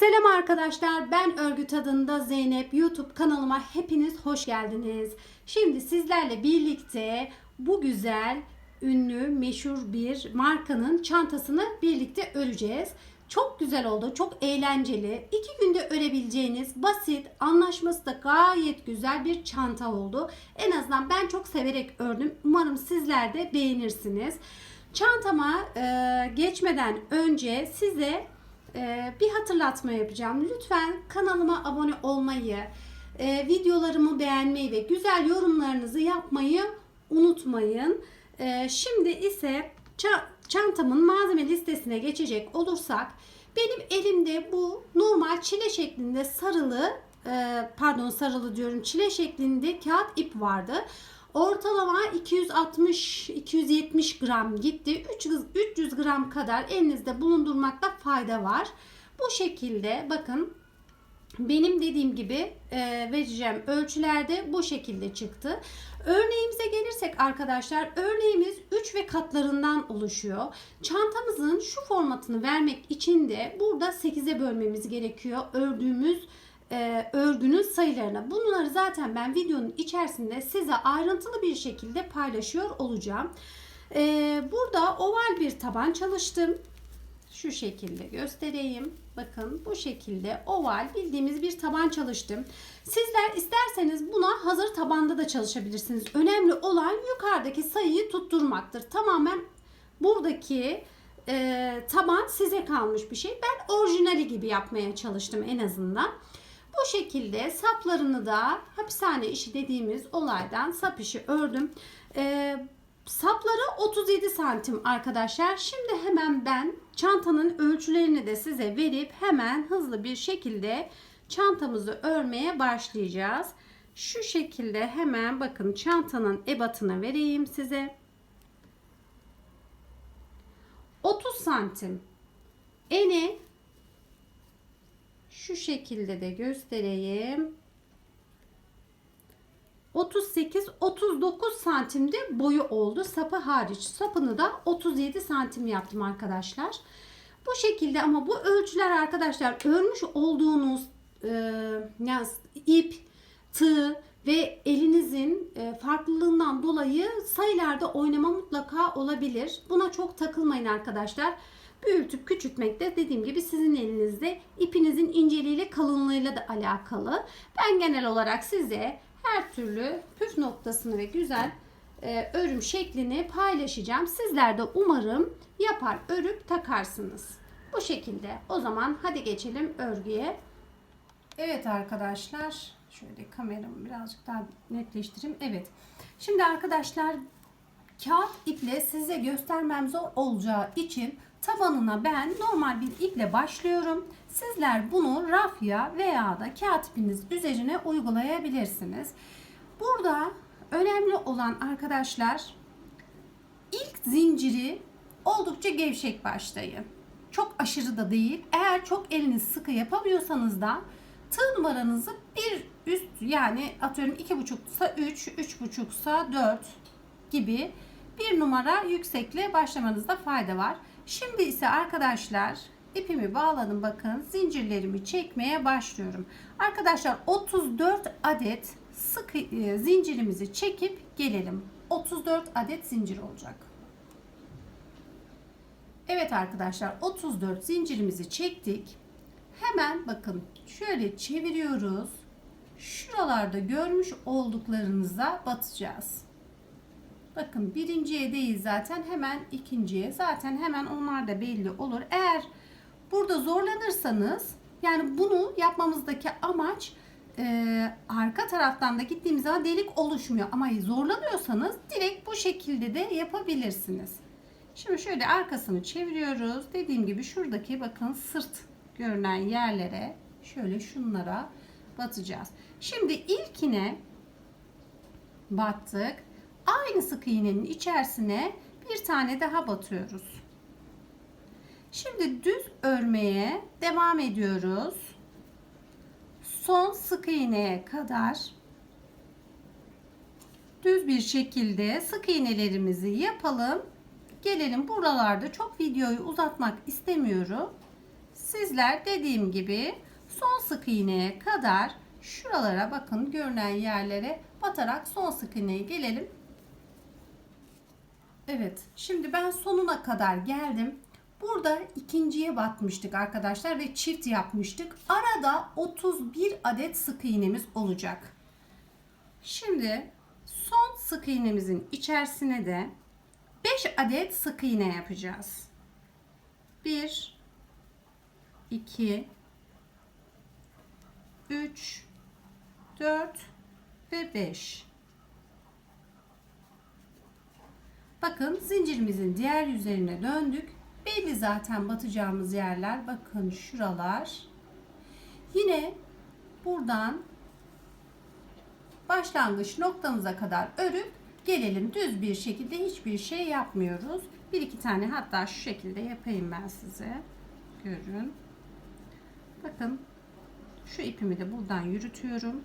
Selam arkadaşlar ben Örgü Tadında Zeynep YouTube kanalıma hepiniz hoş geldiniz. Şimdi sizlerle birlikte bu güzel ünlü meşhur bir markanın çantasını birlikte öreceğiz. Çok güzel oldu, çok eğlenceli. İki günde örebileceğiniz basit, anlaşması da gayet güzel bir çanta oldu. En azından ben çok severek ördüm. Umarım sizler de beğenirsiniz. Çantama e, geçmeden önce size bir hatırlatma yapacağım. Lütfen kanalıma abone olmayı, e, videolarımı beğenmeyi ve güzel yorumlarınızı yapmayı unutmayın. E, şimdi ise ça- çantamın malzeme listesine geçecek olursak benim elimde bu normal çile şeklinde sarılı e, pardon sarılı diyorum çile şeklinde kağıt ip vardı. Ortalama 260-270 gram gitti. 300, 300 gram kadar elinizde bulundurmakta fayda var. Bu şekilde bakın benim dediğim gibi e, vereceğim ölçülerde bu şekilde çıktı. Örneğimize gelirsek arkadaşlar örneğimiz 3 ve katlarından oluşuyor. Çantamızın şu formatını vermek için de burada 8'e bölmemiz gerekiyor. Ördüğümüz e, örgünün sayılarına. Bunları zaten ben videonun içerisinde size ayrıntılı bir şekilde paylaşıyor olacağım. E, burada oval bir taban çalıştım. Şu şekilde göstereyim. Bakın bu şekilde oval bildiğimiz bir taban çalıştım. Sizler isterseniz buna hazır tabanda da çalışabilirsiniz. Önemli olan yukarıdaki sayıyı tutturmaktır. Tamamen buradaki e, taban size kalmış bir şey. Ben orijinali gibi yapmaya çalıştım en azından. Bu şekilde saplarını da hapishane işi dediğimiz olaydan sap işi ördüm. Ee, sapları 37 santim arkadaşlar. Şimdi hemen ben çantanın ölçülerini de size verip hemen hızlı bir şekilde çantamızı örmeye başlayacağız. Şu şekilde hemen bakın çantanın ebatını vereyim size. 30 santim. Eni şu şekilde de göstereyim. 38-39 santimde boyu oldu. Sapı hariç. Sapını da 37 santim yaptım arkadaşlar. Bu şekilde ama bu ölçüler arkadaşlar örmüş olduğunuz e, yani ip, tığ ve elinizin e, farklılığından dolayı sayılarda oynama mutlaka olabilir. Buna çok takılmayın arkadaşlar. Büyütüp küçültmek de dediğim gibi sizin elinizde ipinizin inceliğiyle kalınlığıyla da alakalı. Ben genel olarak size her türlü püf noktasını ve güzel e, örüm şeklini paylaşacağım. Sizler de umarım yapar örüp takarsınız. Bu şekilde. O zaman hadi geçelim örgüye. Evet arkadaşlar. Şöyle kameramı birazcık daha netleştireyim. Evet. Şimdi arkadaşlar kağıt iple size göstermem zor olacağı için tabanına ben normal bir iple başlıyorum. Sizler bunu rafya veya da kağıt ipiniz üzerine uygulayabilirsiniz. Burada önemli olan arkadaşlar ilk zinciri oldukça gevşek başlayın. Çok aşırı da değil. Eğer çok eliniz sıkı yapamıyorsanız da tığ numaranızı bir üst yani atıyorum iki buçuksa 3, üç buçuksa 4 gibi bir numara yüksekle başlamanızda fayda var. Şimdi ise arkadaşlar ipimi bağladım bakın zincirlerimi çekmeye başlıyorum. Arkadaşlar 34 adet sık e, zincirimizi çekip gelelim. 34 adet zincir olacak. Evet arkadaşlar 34 zincirimizi çektik. Hemen bakın şöyle çeviriyoruz. Şuralarda görmüş olduklarınıza batacağız. Bakın birinciye değil zaten hemen ikinciye. Zaten hemen onlar da belli olur. Eğer burada zorlanırsanız yani bunu yapmamızdaki amaç e, arka taraftan da gittiğimiz zaman delik oluşmuyor. Ama zorlanıyorsanız direkt bu şekilde de yapabilirsiniz. Şimdi şöyle arkasını çeviriyoruz. Dediğim gibi şuradaki bakın sırt görünen yerlere şöyle şunlara batacağız. Şimdi ilkine battık. Aynı sık iğnenin içerisine bir tane daha batıyoruz. Şimdi düz örmeye devam ediyoruz. Son sık iğneye kadar düz bir şekilde sık iğnelerimizi yapalım. Gelelim buralarda çok videoyu uzatmak istemiyorum. Sizler dediğim gibi son sık iğneye kadar şuralara bakın görünen yerlere batarak son sık iğneye gelelim. Evet şimdi ben sonuna kadar geldim. Burada ikinciye batmıştık arkadaşlar ve çift yapmıştık. Arada 31 adet sık iğnemiz olacak. Şimdi son sık iğnemizin içerisine de 5 adet sık iğne yapacağız. 1 2 3 4 ve 5 Bakın zincirimizin diğer yüzlerine döndük. Belli zaten batacağımız yerler. Bakın şuralar. Yine buradan başlangıç noktamıza kadar örüp gelelim düz bir şekilde hiçbir şey yapmıyoruz. Bir iki tane hatta şu şekilde yapayım ben size. Görün. Bakın şu ipimi de buradan yürütüyorum.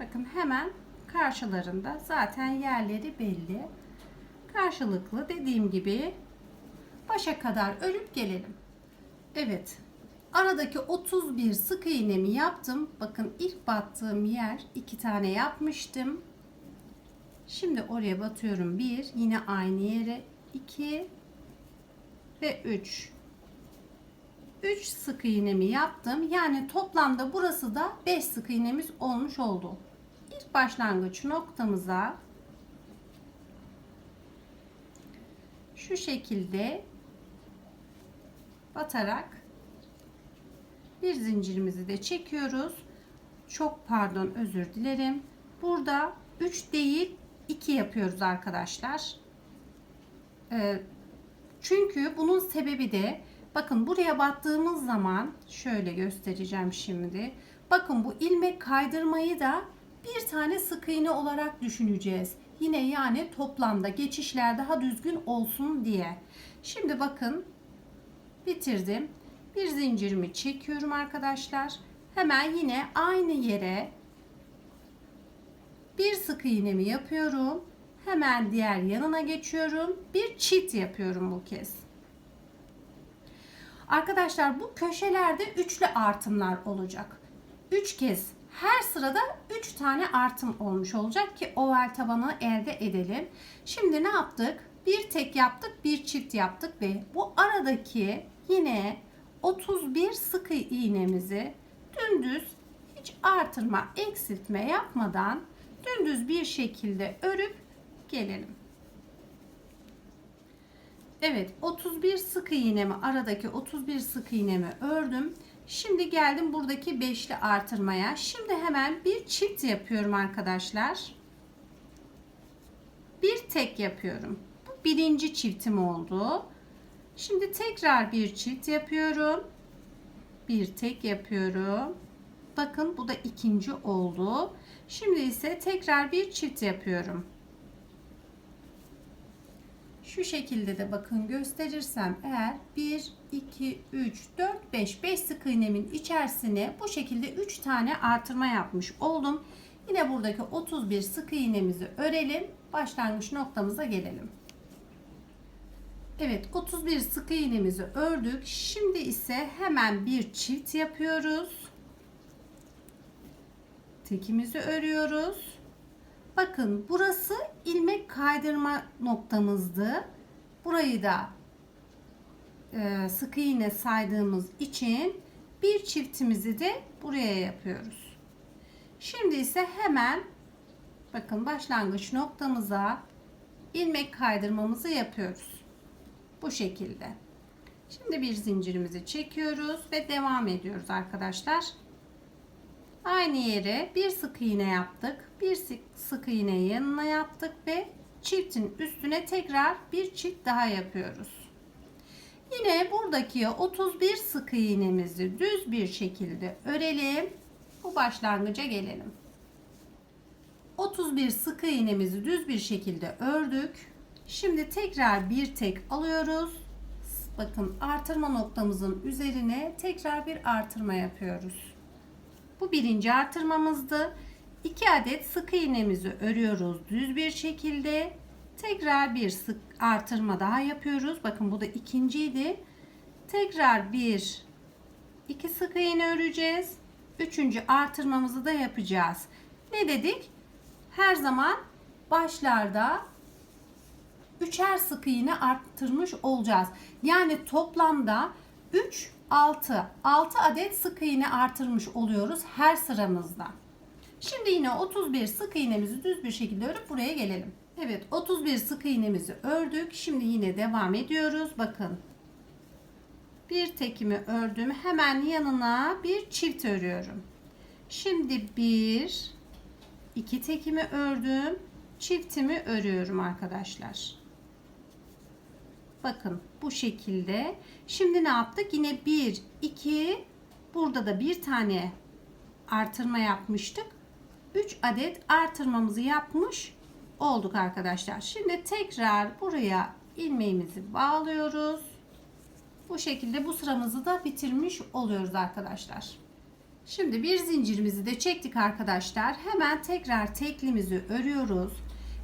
Bakın hemen karşılarında zaten yerleri belli. Karşılıklı dediğim gibi başa kadar örüp gelelim. Evet. Aradaki 31 sık iğnemi yaptım. Bakın ilk battığım yer iki tane yapmıştım. Şimdi oraya batıyorum. 1 yine aynı yere 2 ve 3. 3 sık iğnemi yaptım. Yani toplamda burası da 5 sık iğnemiz olmuş oldu. İlk başlangıç noktamıza şu şekilde batarak bir zincirimizi de çekiyoruz. Çok pardon özür dilerim. Burada 3 değil 2 yapıyoruz arkadaşlar. Ee, çünkü bunun sebebi de bakın buraya battığımız zaman şöyle göstereceğim şimdi. Bakın bu ilmek kaydırmayı da bir tane sık iğne olarak düşüneceğiz. Yine yani toplamda geçişler daha düzgün olsun diye. Şimdi bakın bitirdim. Bir zincirimi çekiyorum arkadaşlar. Hemen yine aynı yere bir sık iğnemi yapıyorum. Hemen diğer yanına geçiyorum. Bir çift yapıyorum bu kez. Arkadaşlar bu köşelerde üçlü artımlar olacak. Üç kez her sırada 3 tane artım olmuş olacak ki oval tabanı elde edelim. Şimdi ne yaptık? Bir tek yaptık, bir çift yaptık ve bu aradaki yine 31 sık iğnemizi dümdüz hiç artırma, eksiltme yapmadan dümdüz bir şekilde örüp gelelim. Evet 31 sık iğnemi aradaki 31 sık iğnemi ördüm. Şimdi geldim buradaki beşli artırmaya. Şimdi hemen bir çift yapıyorum arkadaşlar. Bir tek yapıyorum. Bu birinci çiftim oldu. Şimdi tekrar bir çift yapıyorum. Bir tek yapıyorum. Bakın bu da ikinci oldu. Şimdi ise tekrar bir çift yapıyorum. Şu şekilde de bakın gösterirsem eğer 1, 2, 3, 4, 5, 5 sık iğnemin içerisine bu şekilde 3 tane artırma yapmış oldum. Yine buradaki 31 sık iğnemizi örelim. Başlangıç noktamıza gelelim. Evet 31 sık iğnemizi ördük. Şimdi ise hemen bir çift yapıyoruz. Tekimizi örüyoruz. Bakın burası ilmek kaydırma noktamızdı. Burayı da e, sık iğne saydığımız için bir çiftimizi de buraya yapıyoruz. Şimdi ise hemen bakın başlangıç noktamıza ilmek kaydırmamızı yapıyoruz. Bu şekilde. Şimdi bir zincirimizi çekiyoruz ve devam ediyoruz arkadaşlar. Aynı yere bir sık iğne yaptık. Bir sık iğne yanına yaptık ve çiftin üstüne tekrar bir çift daha yapıyoruz. Yine buradaki 31 sık iğnemizi düz bir şekilde örelim. Bu başlangıca gelelim. 31 sık iğnemizi düz bir şekilde ördük. Şimdi tekrar bir tek alıyoruz. Bakın artırma noktamızın üzerine tekrar bir artırma yapıyoruz. Bu birinci artırmamızdı. 2 adet sık iğnemizi örüyoruz düz bir şekilde. Tekrar bir sık artırma daha yapıyoruz. Bakın bu da ikinciydi. Tekrar bir 2 sık iğne öreceğiz. Üçüncü artırmamızı da yapacağız. Ne dedik? Her zaman başlarda üçer sık iğne arttırmış olacağız. Yani toplamda 3 6 6 adet sık iğne artırmış oluyoruz her sıramızda. Şimdi yine 31 sık iğnemizi düz bir şekilde örüp buraya gelelim. Evet 31 sık iğnemizi ördük. Şimdi yine devam ediyoruz. Bakın. Bir tekimi ördüm. Hemen yanına bir çift örüyorum. Şimdi bir iki tekimi ördüm. Çiftimi örüyorum arkadaşlar. Bakın bu şekilde. Şimdi ne yaptık? Yine 1, 2, burada da bir tane artırma yapmıştık. 3 adet artırmamızı yapmış olduk arkadaşlar. Şimdi tekrar buraya ilmeğimizi bağlıyoruz. Bu şekilde bu sıramızı da bitirmiş oluyoruz arkadaşlar. Şimdi bir zincirimizi de çektik arkadaşlar. Hemen tekrar teklimizi örüyoruz.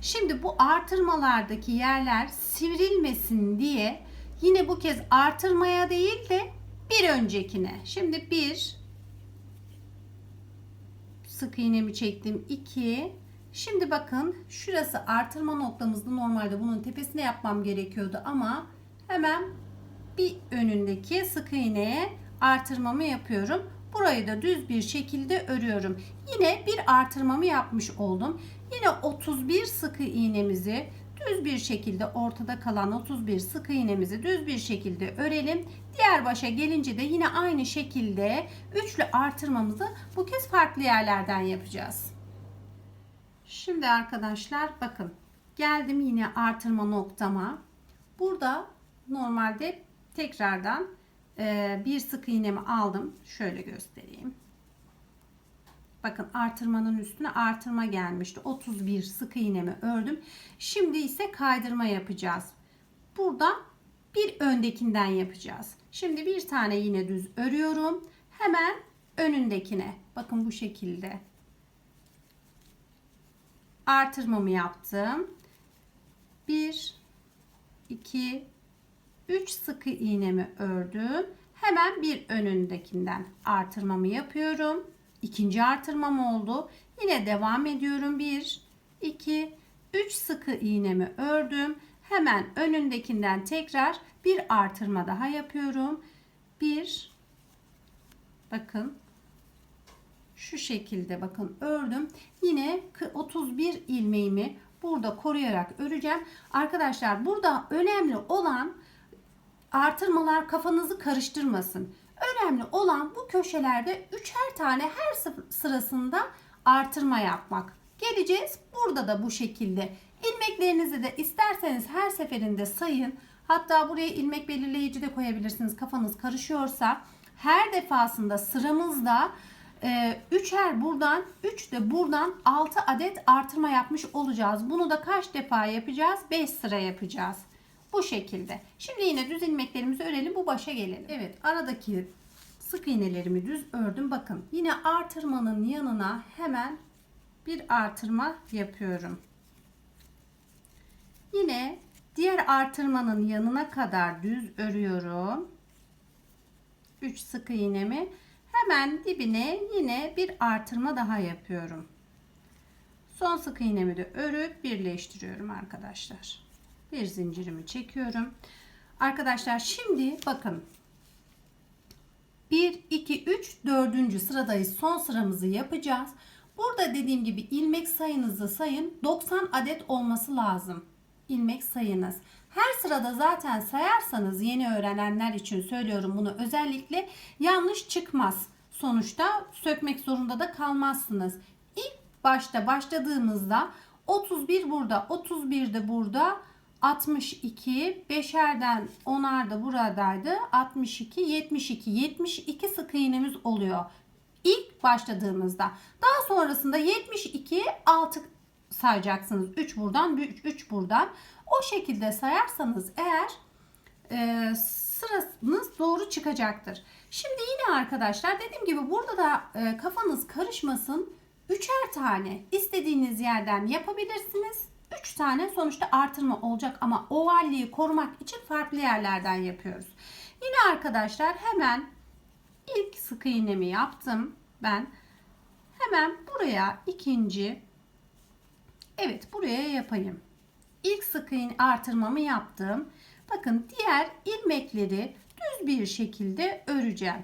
Şimdi bu artırmalardaki yerler sivrilmesin diye yine bu kez artırmaya değil de bir öncekine. Şimdi bir sık iğnemi çektim. 2 Şimdi bakın şurası artırma noktamızda normalde bunun tepesine yapmam gerekiyordu ama hemen bir önündeki sık iğneye artırmamı yapıyorum. Burayı da düz bir şekilde örüyorum. Yine bir artırmamı yapmış oldum. Yine 31 sık iğnemizi düz bir şekilde ortada kalan 31 sık iğnemizi düz bir şekilde örelim. Diğer başa gelince de yine aynı şekilde üçlü artırmamızı bu kez farklı yerlerden yapacağız. Şimdi arkadaşlar bakın geldim yine artırma noktama. Burada normalde tekrardan bir sık iğnemi aldım. Şöyle göstereyim. Bakın artırmanın üstüne artırma gelmişti. 31 sık iğnemi ördüm. Şimdi ise kaydırma yapacağız. Burada bir öndekinden yapacağız. Şimdi bir tane yine düz örüyorum. Hemen önündekine. Bakın bu şekilde. Artırmamı yaptım. 1 2 3 sık iğnemi ördüm. Hemen bir önündekinden artırmamı yapıyorum. İkinci artırmam oldu. Yine devam ediyorum. 1 2 3 sık iğnemi ördüm. Hemen önündekinden tekrar bir artırma daha yapıyorum. 1 Bakın şu şekilde bakın ördüm. Yine 31 ilmeğimi burada koruyarak öreceğim. Arkadaşlar burada önemli olan artırmalar kafanızı karıştırmasın. Önemli olan bu köşelerde üçer tane her sırasında artırma yapmak. Geleceğiz. Burada da bu şekilde. İlmeklerinizi de isterseniz her seferinde sayın. Hatta buraya ilmek belirleyici de koyabilirsiniz. Kafanız karışıyorsa her defasında sıramızda e, üçer buradan 3 de buradan 6 adet artırma yapmış olacağız. Bunu da kaç defa yapacağız? 5 sıra yapacağız. Bu şekilde. Şimdi yine düz ilmeklerimizi örelim. Bu başa gelelim. Evet aradaki sık iğnelerimi düz ördüm. Bakın yine artırmanın yanına hemen bir artırma yapıyorum. Yine diğer artırmanın yanına kadar düz örüyorum. 3 sık iğnemi hemen dibine yine bir artırma daha yapıyorum. Son sık iğnemi de örüp birleştiriyorum arkadaşlar bir zincirimi çekiyorum. Arkadaşlar şimdi bakın 1 2 3 4. sıradayız. Son sıramızı yapacağız. Burada dediğim gibi ilmek sayınızı sayın. 90 adet olması lazım. ilmek sayınız. Her sırada zaten sayarsanız yeni öğrenenler için söylüyorum bunu özellikle yanlış çıkmaz. Sonuçta sökmek zorunda da kalmazsınız. İlk başta başladığımızda 31 burada, 31 de burada, 62 beşerden onar da buradaydı. 62 72 72 sık iğnemiz oluyor. İlk başladığımızda. Daha sonrasında 72 6 sayacaksınız. 3 buradan 3, 3 buradan. O şekilde sayarsanız eğer e, sırasınız doğru çıkacaktır. Şimdi yine arkadaşlar dediğim gibi burada da e, kafanız karışmasın. Üçer tane istediğiniz yerden yapabilirsiniz 3 tane sonuçta artırma olacak ama ovalliği korumak için farklı yerlerden yapıyoruz. Yine arkadaşlar hemen ilk sık iğnemi yaptım ben. Hemen buraya ikinci Evet buraya yapayım. İlk sık iğne artırmamı yaptım. Bakın diğer ilmekleri düz bir şekilde öreceğim.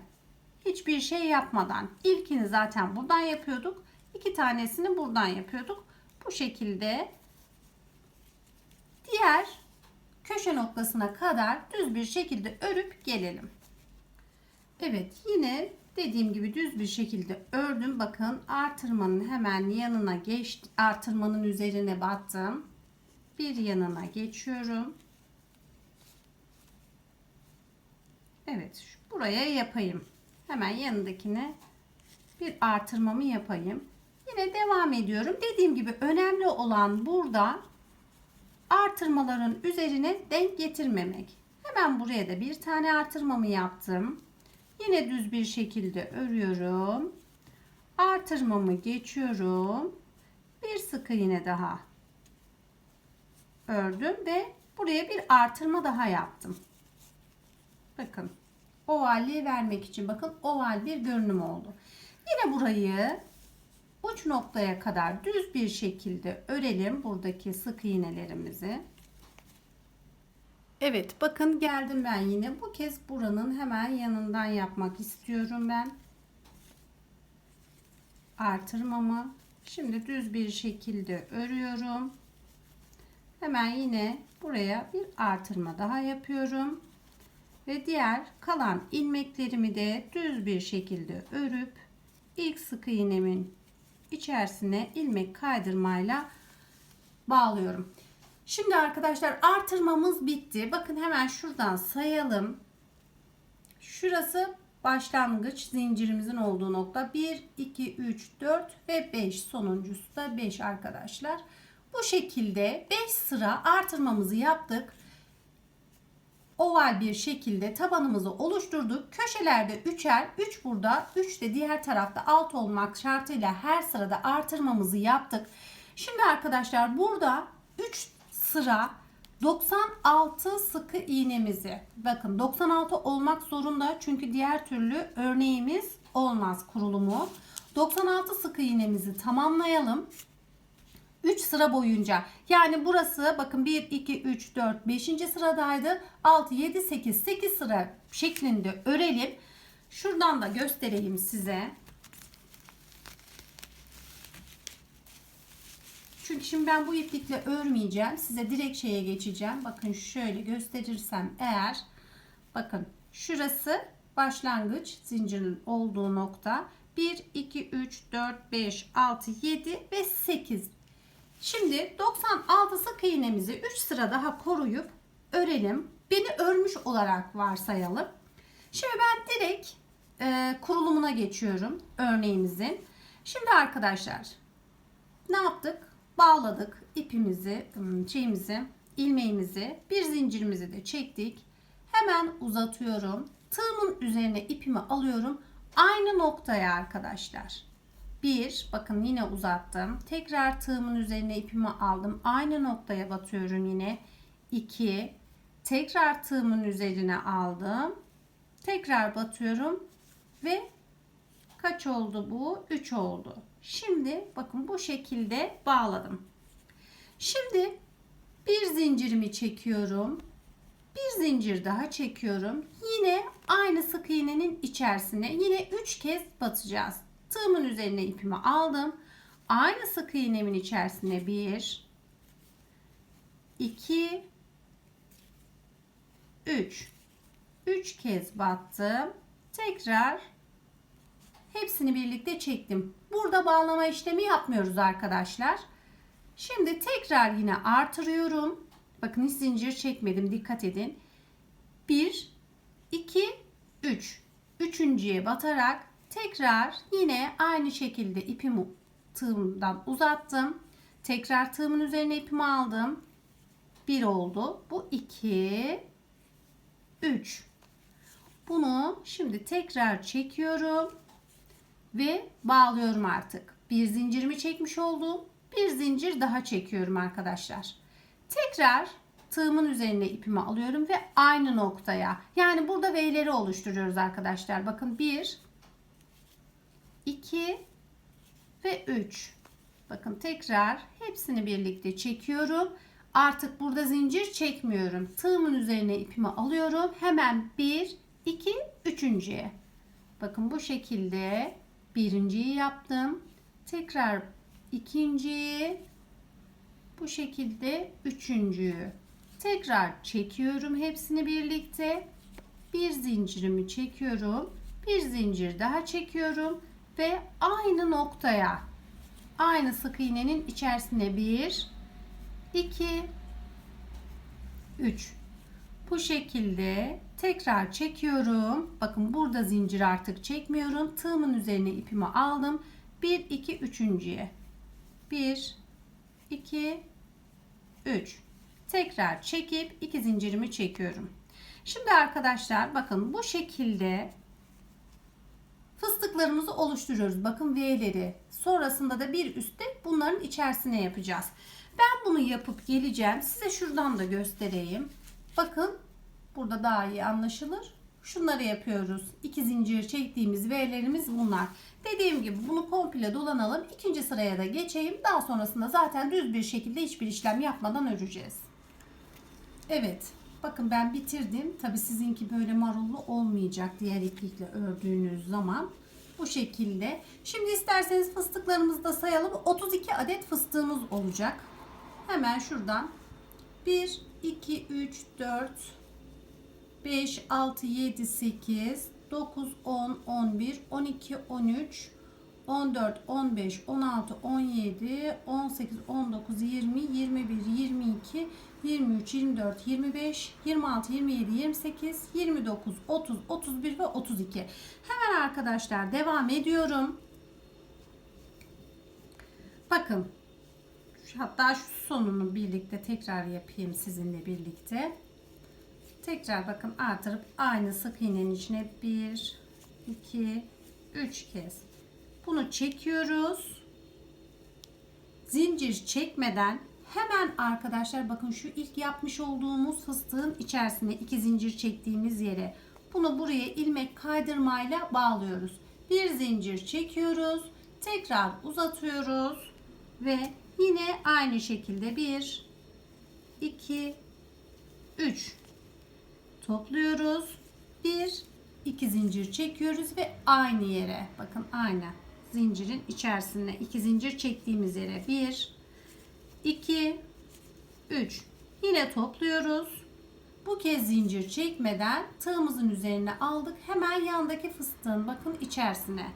Hiçbir şey yapmadan. İlkini zaten buradan yapıyorduk. İki tanesini buradan yapıyorduk. Bu şekilde diğer köşe noktasına kadar düz bir şekilde örüp gelelim. Evet yine dediğim gibi düz bir şekilde ördüm. Bakın artırmanın hemen yanına geç artırmanın üzerine battım. Bir yanına geçiyorum. Evet buraya yapayım. Hemen yanındakine bir artırmamı yapayım. Yine devam ediyorum. Dediğim gibi önemli olan burada artırmaların üzerine denk getirmemek. Hemen buraya da bir tane artırmamı yaptım. Yine düz bir şekilde örüyorum. Artırmamı geçiyorum. Bir sık iğne daha ördüm ve buraya bir artırma daha yaptım. Bakın ovalliği vermek için bakın oval bir görünüm oldu. Yine burayı uç noktaya kadar düz bir şekilde örelim buradaki sık iğnelerimizi. Evet bakın geldim ben yine bu kez buranın hemen yanından yapmak istiyorum ben. Artırmamı şimdi düz bir şekilde örüyorum. Hemen yine buraya bir artırma daha yapıyorum. Ve diğer kalan ilmeklerimi de düz bir şekilde örüp ilk sık iğnemin içerisine ilmek kaydırmayla bağlıyorum. Şimdi arkadaşlar artırmamız bitti. Bakın hemen şuradan sayalım. Şurası başlangıç zincirimizin olduğu nokta. 1, 2, 3, 4 ve 5. Sonuncusu da 5 arkadaşlar. Bu şekilde 5 sıra artırmamızı yaptık. Oval bir şekilde tabanımızı oluşturduk. Köşelerde 3'er, 3 burada, 3 de diğer tarafta alt olmak şartıyla her sırada artırmamızı yaptık. Şimdi arkadaşlar burada 3 sıra 96 sıkı iğnemizi bakın 96 olmak zorunda çünkü diğer türlü örneğimiz olmaz kurulumu. 96 sıkı iğnemizi tamamlayalım. 3 sıra boyunca. Yani burası bakın 1 2 3 4 5. sıradaydı. 6 7 8 8 sıra şeklinde örelim. Şuradan da göstereyim size. Çünkü şimdi ben bu iplikle örmeyeceğim. Size direkt şeye geçeceğim. Bakın şöyle gösterirsem eğer bakın şurası başlangıç zincirin olduğu nokta. 1 2 3 4 5 6 7 ve 8 Şimdi 96 sık iğnemizi 3 sıra daha koruyup örelim. Beni örmüş olarak varsayalım. Şimdi ben direkt e, kurulumuna geçiyorum örneğimizin. Şimdi arkadaşlar ne yaptık? Bağladık ipimizi, şeyimizi, ilmeğimizi, bir zincirimizi de çektik. Hemen uzatıyorum. Tığımın üzerine ipimi alıyorum. Aynı noktaya arkadaşlar. 1 bakın yine uzattım. Tekrar tığımın üzerine ipimi aldım. Aynı noktaya batıyorum yine. 2 tekrar tığımın üzerine aldım. Tekrar batıyorum ve kaç oldu bu? 3 oldu. Şimdi bakın bu şekilde bağladım. Şimdi bir zincirimi çekiyorum. Bir zincir daha çekiyorum. Yine aynı sık iğnenin içerisine yine 3 kez batacağız. Tığımın üzerine ipimi aldım. Aynı sık iğnemin içerisine 1 2 3 3 kez battım. Tekrar hepsini birlikte çektim. Burada bağlama işlemi yapmıyoruz arkadaşlar. Şimdi tekrar yine artırıyorum. Bakın hiç zincir çekmedim. Dikkat edin. 1 2 3 üçüncüye batarak Tekrar yine aynı şekilde ipimi tığımdan uzattım. Tekrar tığımın üzerine ipimi aldım. 1 oldu. Bu 2 3 Bunu şimdi tekrar çekiyorum ve bağlıyorum artık. Bir zincirimi çekmiş oldum. Bir zincir daha çekiyorum arkadaşlar. Tekrar tığımın üzerine ipimi alıyorum ve aynı noktaya yani burada V'leri oluşturuyoruz arkadaşlar. Bakın 1 3. Bakın tekrar hepsini birlikte çekiyorum. Artık burada zincir çekmiyorum. Tığımın üzerine ipimi alıyorum. Hemen 1, 2, üçüncüye. Bakın bu şekilde birinciyi yaptım. Tekrar ikinciyi. Bu şekilde üçüncüyü. Tekrar çekiyorum hepsini birlikte. Bir zincirimi çekiyorum. Bir zincir daha çekiyorum ve aynı noktaya aynı sık iğnenin içerisine 1 2 3 bu şekilde tekrar çekiyorum. Bakın burada zincir artık çekmiyorum. Tığımın üzerine ipimi aldım. 1 2 üçüncüye. 1 2 3 tekrar çekip iki zincirimi çekiyorum. Şimdi arkadaşlar bakın bu şekilde fıstıklarımızı oluşturuyoruz. Bakın V'leri. Sonrasında da bir üstte bunların içerisine yapacağız. Ben bunu yapıp geleceğim. Size şuradan da göstereyim. Bakın burada daha iyi anlaşılır. Şunları yapıyoruz. İki zincir çektiğimiz V'lerimiz bunlar. Dediğim gibi bunu komple dolanalım. İkinci sıraya da geçeyim. Daha sonrasında zaten düz bir şekilde hiçbir işlem yapmadan öreceğiz. Evet. Bakın ben bitirdim. Tabi sizinki böyle marullu olmayacak diğer iplikle ördüğünüz zaman. Bu şekilde. Şimdi isterseniz fıstıklarımızı da sayalım. 32 adet fıstığımız olacak. Hemen şuradan 1, 2, 3, 4, 5, 6, 7, 8, 9, 10, 11, 12, 13, 14, 15, 16, 17, 18, 19, 20, 21, 22, 23, 24, 25, 26, 27, 28, 29, 30, 31 ve 32. Hemen arkadaşlar devam ediyorum. Bakın hatta şu sonunu birlikte tekrar yapayım sizinle birlikte. Tekrar bakın artırıp aynı sık iğnenin içine 1, 2, 3 kez. Bunu çekiyoruz. Zincir çekmeden hemen arkadaşlar bakın şu ilk yapmış olduğumuz fıstığın içerisine iki zincir çektiğimiz yere bunu buraya ilmek kaydırmayla bağlıyoruz. Bir zincir çekiyoruz. Tekrar uzatıyoruz ve yine aynı şekilde 1 2 3 topluyoruz. 1 2 zincir çekiyoruz ve aynı yere bakın aynı zincirin içerisine iki zincir çektiğimiz yere 1 2 3 yine topluyoruz. Bu kez zincir çekmeden tığımızın üzerine aldık. Hemen yandaki fıstığın bakın içerisine.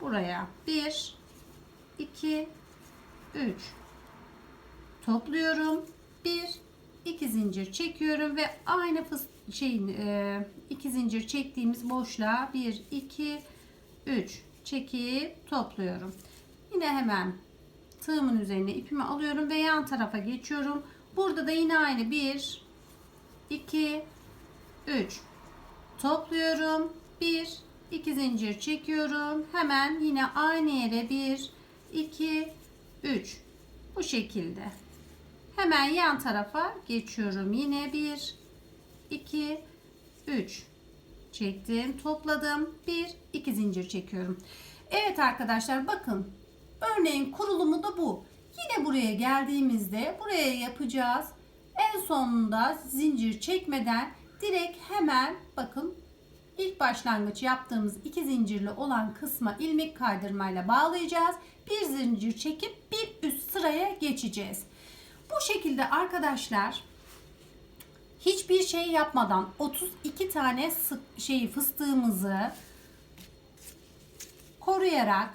Buraya 1 2 3 topluyorum. 1 2 zincir çekiyorum ve aynı fıst şeyin e, iki zincir çektiğimiz boşluğa 1 2 3 çekip topluyorum. Yine hemen tığımın üzerine ipimi alıyorum ve yan tarafa geçiyorum. Burada da yine aynı 1 2 3 topluyorum. 1 2 zincir çekiyorum. Hemen yine aynı yere 1 2 3 bu şekilde. Hemen yan tarafa geçiyorum. Yine 1 2 3 çektim, topladım. 1 2 zincir çekiyorum. Evet arkadaşlar bakın. Örneğin kurulumu da bu. Yine buraya geldiğimizde buraya yapacağız. En sonunda zincir çekmeden direkt hemen bakın ilk başlangıç yaptığımız iki zincirli olan kısma ilmek kaydırmayla bağlayacağız. Bir zincir çekip bir üst sıraya geçeceğiz. Bu şekilde arkadaşlar hiçbir şey yapmadan 32 tane sık şeyi fıstığımızı koruyarak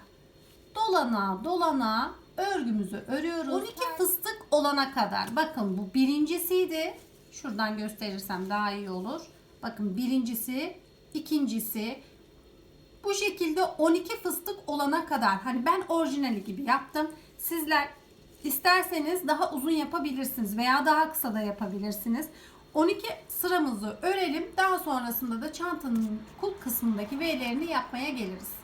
dolana dolana örgümüzü örüyoruz. 12 fıstık olana kadar. Bakın bu birincisiydi. Şuradan gösterirsem daha iyi olur. Bakın birincisi, ikincisi. Bu şekilde 12 fıstık olana kadar. Hani ben orijinali gibi yaptım. Sizler isterseniz daha uzun yapabilirsiniz veya daha kısa da yapabilirsiniz. 12 sıramızı örelim. Daha sonrasında da çantanın kul kısmındaki V'lerini yapmaya geliriz.